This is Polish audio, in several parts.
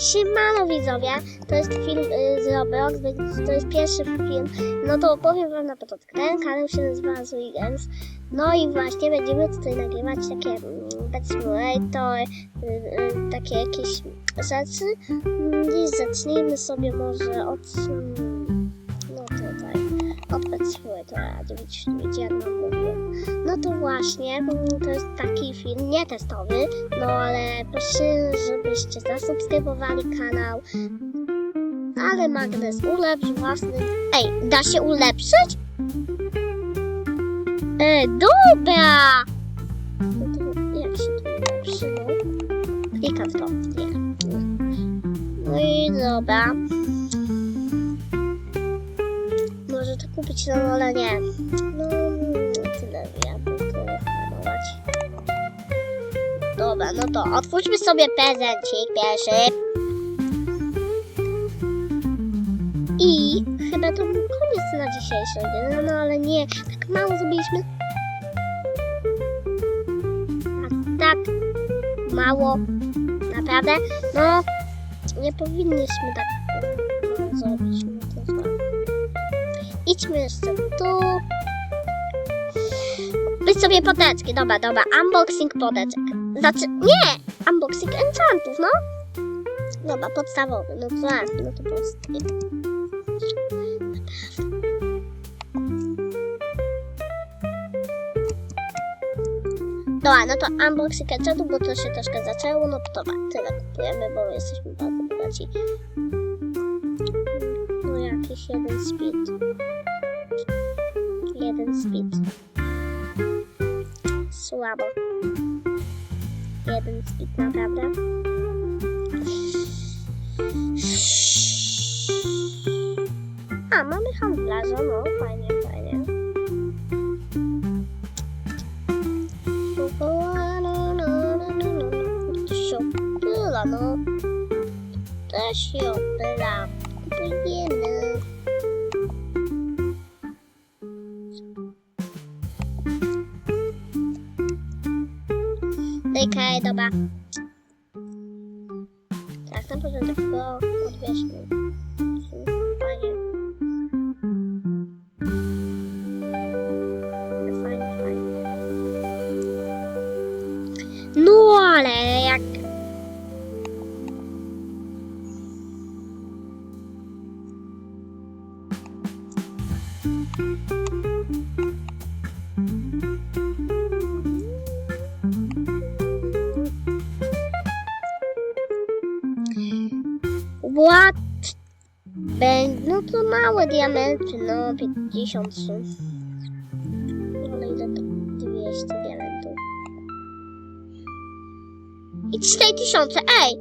Siemano widzowie, to jest film y, z Roblox, to jest pierwszy film. No to opowiem wam na początku. Ten kanał się nazywa Zui Games. No i właśnie będziemy tutaj nagrywać takie mm, Pet Simulator, y, y, takie jakieś rzeczy. Mm, I zacznijmy sobie może od... mm, Simulatora, żebyście widzieli jak wam mówiłem. No to właśnie, to jest taki film nietestowy, no ale proszę, żebyście zasubskrybowali kanał. Ale magnes ulepsz własny. Ej, da się ulepszyć? Ej, dobra! No to jak się? Klikam to. Nie. No i dobra. Kupić, no ale nie. No, tyle ja bym to hamować. Dobra, no to otwórzmy sobie prezencik pierwszy. I chyba to był koniec na dzisiejszą no, no ale nie, tak mało zrobiliśmy. A tak mało, naprawdę, no nie powinniśmy tak mało zrobić. Idźmy jeszcze tu. Być sobie poteczki, dobra, dobra, unboxing poteczek. Znaczy, nie, unboxing enchantów, no. Dobra, podstawowy, no to, no to podstawowy. Dobra, no to unboxing enchantów, bo to się troszkę zaczęło, no to dobra, tyle kupujemy, bo jesteśmy bardzo bogaci. Jakiś jeden speed. Jeden speed. Słabo. Jeden speed, naprawdę. A, mamy handlarza, no fajnie, fajnie. To się opyla, no. Się opyla. Kupujemy. Okej, dobra. Tak, na początek go odbierzmy. Fajnie. Fajnie, fajnie. No ale What? No to małe diamenty, no 50 są. Ale ile to 200 diamentów. I 4000, ej!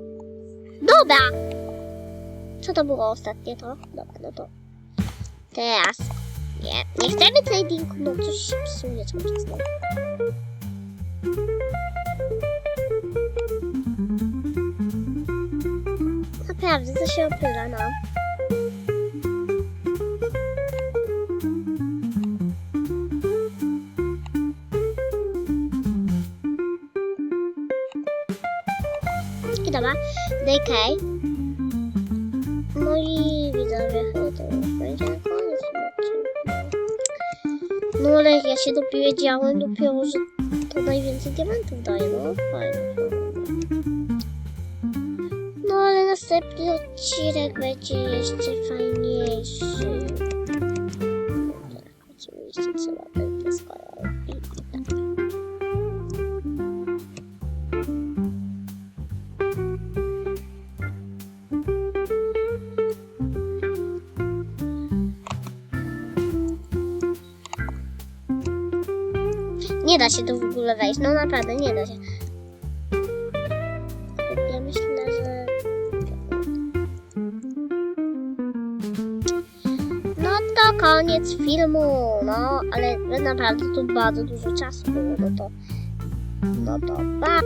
Dobra! Co to było ostatnie to? Dobra, no to. Teraz. Nie, nie chcemy tradingu, no coś się psuje cały czas. No. Naprawdę, to się opyla, no. I dobra, DK. No i chyba to będzie na. No ale ja się dowiedziałem dopiero, że to najwięcej diamentów daje, no fajnie. No ale następny odcinek będzie jeszcze fajniejszy. Oczywiście trzeba będzie skoro i tak. Nie da się tu w ogóle wejść, no naprawdę nie da się. Ja myślę, że... No to koniec filmu, no, ale naprawdę tu bardzo dużo czasu było, no to... No to pa!